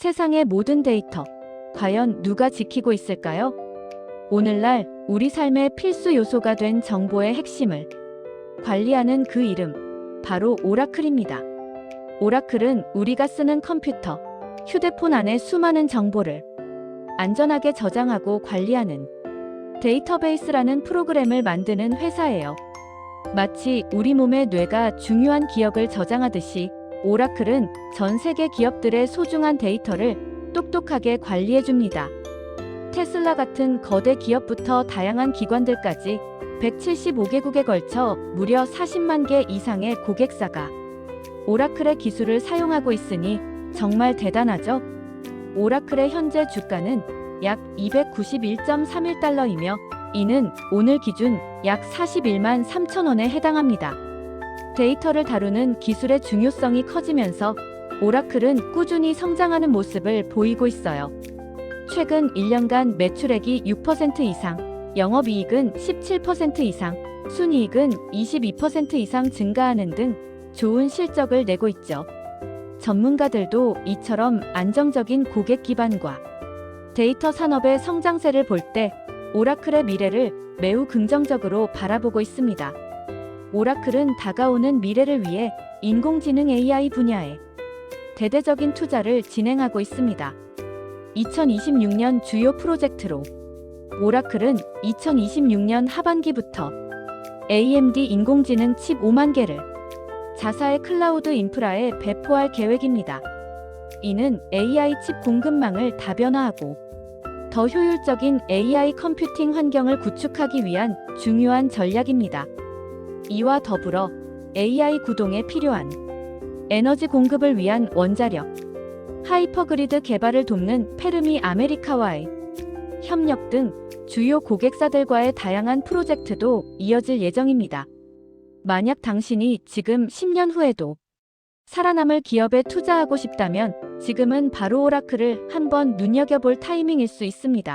세상의 모든 데이터. 과연 누가 지키고 있을까요? 오늘날 우리 삶의 필수 요소가 된 정보의 핵심을 관리하는 그 이름, 바로 오라클입니다. 오라클은 우리가 쓰는 컴퓨터, 휴대폰 안에 수많은 정보를 안전하게 저장하고 관리하는 데이터베이스라는 프로그램을 만드는 회사예요. 마치 우리 몸의 뇌가 중요한 기억을 저장하듯이 오라클은 전 세계 기업들의 소중한 데이터를 똑똑하게 관리해 줍니다. 테슬라 같은 거대 기업부터 다양한 기관들까지 175개국에 걸쳐 무려 40만 개 이상의 고객사가 오라클의 기술을 사용하고 있으니 정말 대단하죠? 오라클의 현재 주가는 약 291.31달러이며 이는 오늘 기준 약 41만 3천 원에 해당합니다. 데이터를 다루는 기술의 중요성이 커지면서 오라클은 꾸준히 성장하는 모습을 보이고 있어요. 최근 1년간 매출액이 6% 이상, 영업이익은 17% 이상, 순이익은 22% 이상 증가하는 등 좋은 실적을 내고 있죠. 전문가들도 이처럼 안정적인 고객 기반과 데이터 산업의 성장세를 볼 때 오라클의 미래를 매우 긍정적으로 바라보고 있습니다. 오라클은 다가오는 미래를 위해 인공지능 AI 분야에 대대적인 투자를 진행하고 있습니다. 2026년 주요 프로젝트로 오라클은 2026년 하반기부터 AMD 인공지능 칩 5만 개를 자사의 클라우드 인프라에 배포할 계획입니다. 이는 AI 칩 공급망을 다변화하고 더 효율적인 AI 컴퓨팅 환경을 구축하기 위한 중요한 전략입니다. 이와 더불어 AI 구동에 필요한 에너지 공급을 위한 원자력, 하이퍼그리드 개발을 돕는 페르미 아메리카와의 협력 등 주요 고객사들과의 다양한 프로젝트도 이어질 예정입니다. 만약 당신이 지금 10년 후에도 살아남을 기업에 투자하고 싶다면 지금은 바로 오라클을 한번 눈여겨볼 타이밍일 수 있습니다.